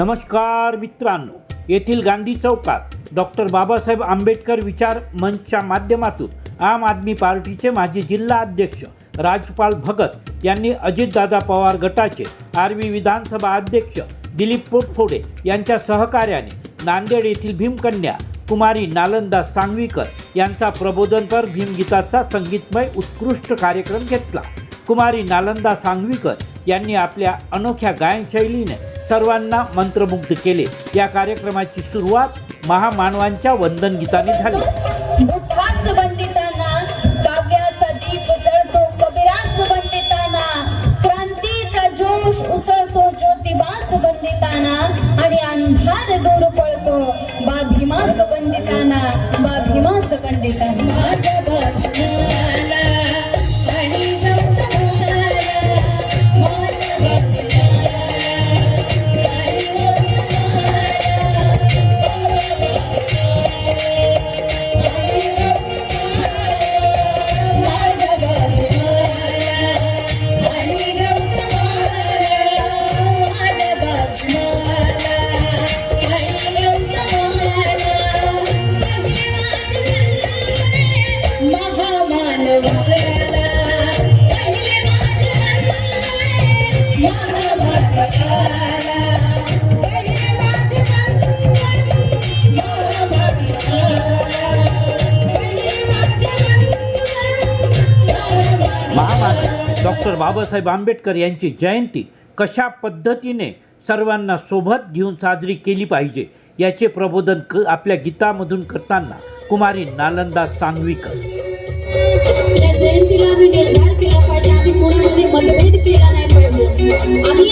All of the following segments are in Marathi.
नमस्कार मित्रांनो येथील गांधी चौकात डॉक्टर बाबासाहेब आंबेडकर विचार मंचच्या माध्यमातून आम आदमी पार्टीचे माजी जिल्हा अध्यक्ष राजपाल भगत यांनी अजितदादा पवार गटाचे आर्वी विधानसभा अध्यक्ष दिलीप पोटफोडे यांच्या सहकार्याने नांदेड येथील भीमकन्या कुमारी नालंदा सांगवीकर यांचा प्रबोधनपर भीमगीताचा संगीतमय उत्कृष्ट कार्यक्रम घेतला. कुमारी नालंदा सांगवीकर यांनी आपल्या अनोख्या गायनशैलीने सर्वांना मंत्रमुग्ध केले. या कार्यक्रमाची सुरुवात महामानवांच्या वंदन गीताने झाली. बाबासाहेब आंबेडकर यांची जयंती कशा पद्धतीने सर्वांना सोबत घेऊन साजरी केली पाहिजे याचे प्रबोधन क आपल्या गीतामधून करताना कुमारी नालंदा सांगवीकर. या जयंतीला आम्ही निर्धार केला पाहिजे. आम्ही कोणामध्ये मतभेद केला नाही पाहिजे. आम्ही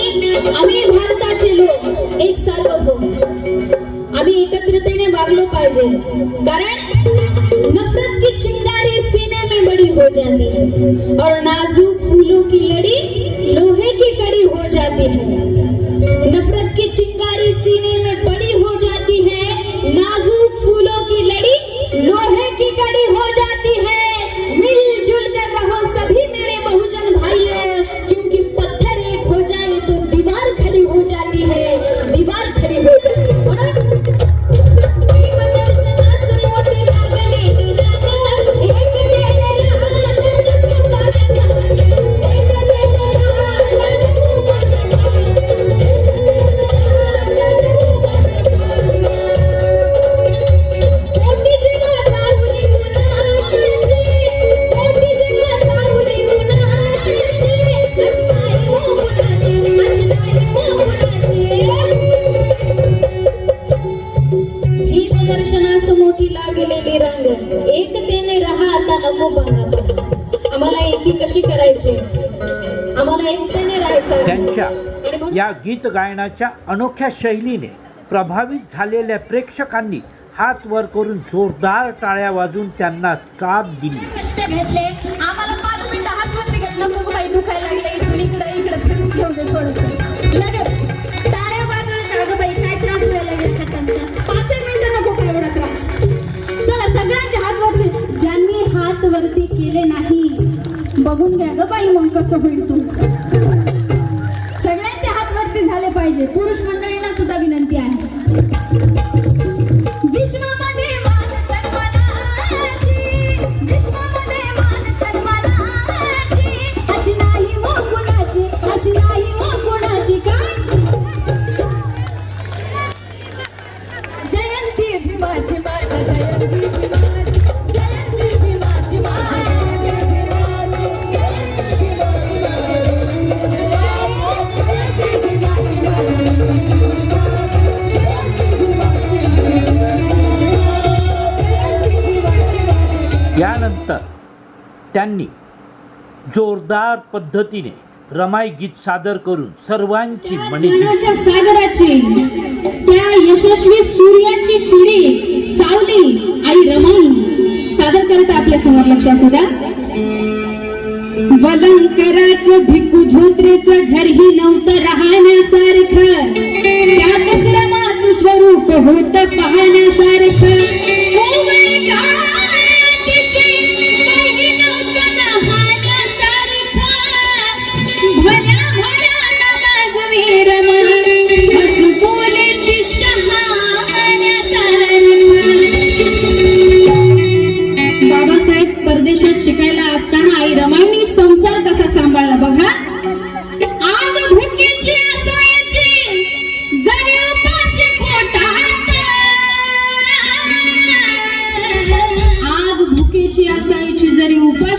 आम्ही भारताचे लोक एक सार्वभौम. आम्ही एकत्रितेने वागलो पाहिजे. कारण नफरत जाती है। और नाजुक फूलों की लड़ी लोहे की कड़ी हो जाती है। लागलेली रंग. एकतेने राहा आता नको बघा आम्हाला एकी कशी करायची? आम्हाला एकतेने राहायचं या गीत गायनाच्या अनोख्या शैलीने प्रभावित झालेल्या प्रेक्षकांनी हात वर करून जोरदार टाळ्या वाजून त्यांना साथ दिली. घेतले. आम्हाला पाच मिनिटं हात वरती घेतलं मग बाई दुखायला लागले इकडून इकडे इकडे फिरून घेऊ दे थोडस. लगेच टाळ्या वाजवल्या का गं बाई काय त्रास व्हायला लागेल हातांचा? केले नाही. बघून घ्या ग बाई मग कसं होईल तुमचं. सगळ्यांचे हात वरती झाले पाहिजे. पुरुष मंडळींना सुद्धा विनंती आहे. त्यांनी जोरदार पद्धतीने रमाई गीत सादर करून सर्वांची सागराची त्या यशस्वी सूर्याची शिडी सावली आई रमाई. सादर करत आपल्यासमोर लक्ष असू द्या. वलंकराचं भिकू धोत्रेचं घरही नव्हतं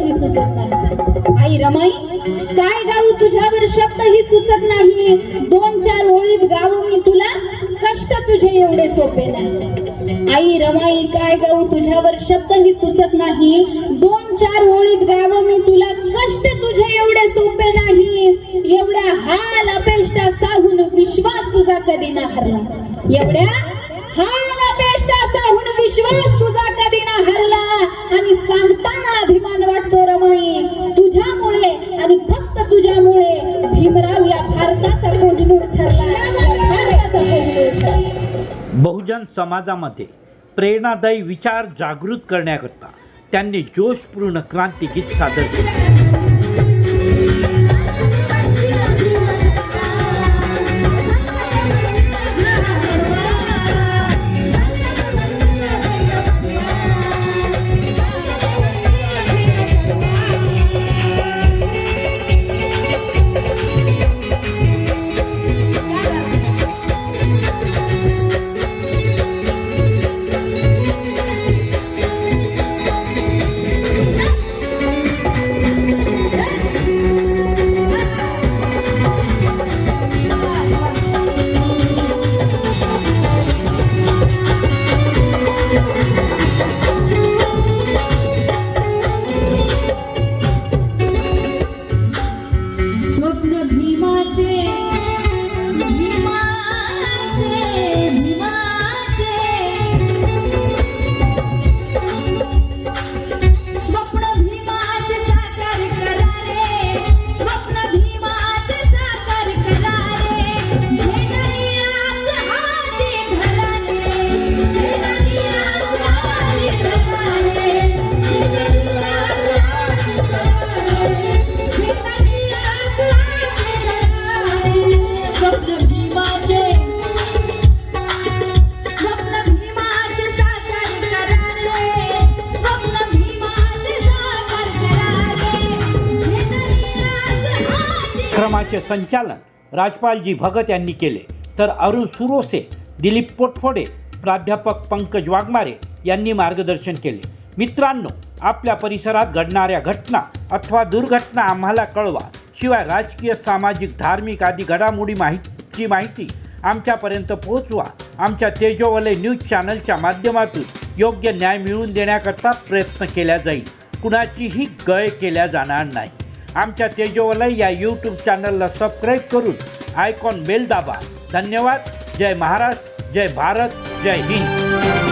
तुझ्यावर ही सुचत नाही. आई रमाई काय गाऊ तुझ्यावर शब्द ही सुचत नाही? दोन चार ओळीत गाऊ मी तुला कष्ट तुझे एवढे सोपे नाही. आई रमाई काय गाऊ तुझ्यावर शब्द ही सुचत नाही? दोन चार ओळीत गाव मी तुला कष्ट तुझे एवढे सोपे नाही. एवढ्या हाल अपेष्टा साहून विश्वास तुझा कधी ना हरला एवढ्या हाल अपेष्टा साहून विश्वास तुझा कधी ना हरला आणि सांग आणि फक्त तुझ्यामुळे भीमराव या भारताचा कोहिनूर ठरला बहुजन समाजामध्ये प्रेरणादायी विचार जागृत करण्याकरता त्यांनी जोशपूर्ण क्रांती गीत सादर केले. क्रमाचे संचालन राजपालजी भगत यांनी केले. तर अरुण सुरोसे दिलीप पोटफोडे प्राध्यापक पंकज वाघमारे यांनी मार्गदर्शन केले. मित्रांनो आपल्या परिसरात घडणाऱ्या घटना अथवा दुर्घटना आम्हाला कळवा. शिवाय राजकीय सामाजिक धार्मिक आदी घडामोडी माहितीची माहिती आमच्यापर्यंत पोहोचवा. आमच्या तेजोवले न्यूज चॅनलच्या माध्यमातून योग्य न्याय मिळवून देण्याकरता प्रयत्न केला जाईल. कुणाचीही गय केल्या जाणार नाही. आमच्या तेजोवलय या यूट्यूब चॅनलला सबस्क्राईब करून आयकॉन बेल दाबा. धन्यवाद. जय महाराष्ट्र. जय भारत. जय हिंद.